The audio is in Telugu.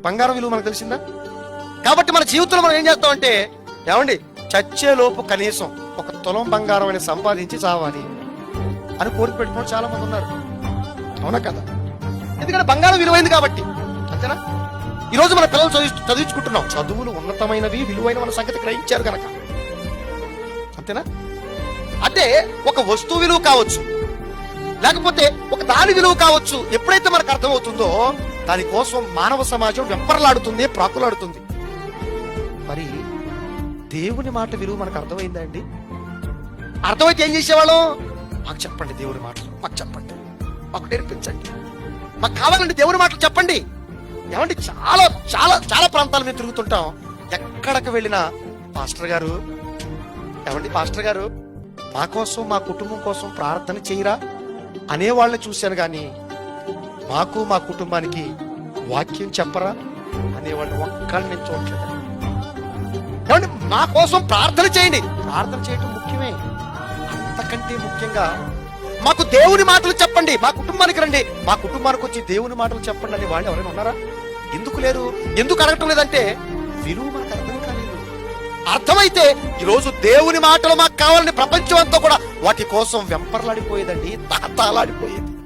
బంగారం విలువ మనకు తెలిసిందా? కాబట్టి మన జీవితంలో మనం ఏం చేస్తామంటే ఏమండి? చచ్చేలోపు కనీసం ఒక తులం బంగారం అని సంపాదించి చావాలి అని కోరిక పెట్టుకుని చాలా మంది ఉన్నారు. అవునా కదా? ఎందుకంటే బంగారం విలువైంది కాబట్టి. అంతేనా? ఈరోజు మన పిల్లలు చదివి చదివించుకుంటున్నాం. చదువులు ఉన్నతమైనవి విలువైన మన సంగతి గ్రహించారు కనుక అంతేనా? అంటే ఒక వస్తువు విలువ కావచ్చు. లేకపోతే ఒక దాని విలువ కావచ్చు. ఎప్పుడైతే మనకు అర్థమవుతుందో దానికోసం మానవ సమాజం వెంపర్లాడుతుంది ప్రాకులాడుతుంది. మరి దేవుని మాట విలువ మనకు అర్థమైందా అండి? అర్థమైతే ఏం చేసేవాళ్ళం? మాకు చెప్పండి దేవుని మాటలు మాకు చెప్పండి. మాకు నేర్పించండి. మాకు కావాలండి దేవుని మాటలు చెప్పండి. ఏమండి చాలా చాలా చాలా ప్రాంతాలు మేము తిరుగుతుంటాం. ఎక్కడికి వెళ్ళినా పాస్టర్ గారు ఏమండి పాస్టర్ గారు? మా కోసం మా కుటుంబం కోసం ప్రార్థన చేయరా? అనేవాళ్ళని చూశాను కానీ మాకు మా కుటుంబానికి వాక్యం చెప్పరా? అనేవాళ్ళు ఒక్కళ్ళని నేను చూడట్లేదు. ఏమండి మా కోసం ప్రార్థన చేయండి. ప్రార్థన చేయటం ముఖ్యమే. అంతకంటే ముఖ్యంగా మాకు దేవుని మాటలు చెప్పండి. మా కుటుంబానికి రండి. మా కుటుంబానికి వచ్చి దేవుని మాటలు చెప్పండి అని వాళ్ళు ఎవరైనా ఉన్నారా? ఎందుకు లేరు? ఎందుకు అడగటం లేదంటే విలువ మనకు అర్థం కాలేదు. అర్థమైతే ఈరోజు దేవుని మాటలు మాకు కావాలని ప్రపంచం అంతా కూడా వాటి కోసం వెంపర్లాడిపోయేదండి తాతాలాడిపోయేది.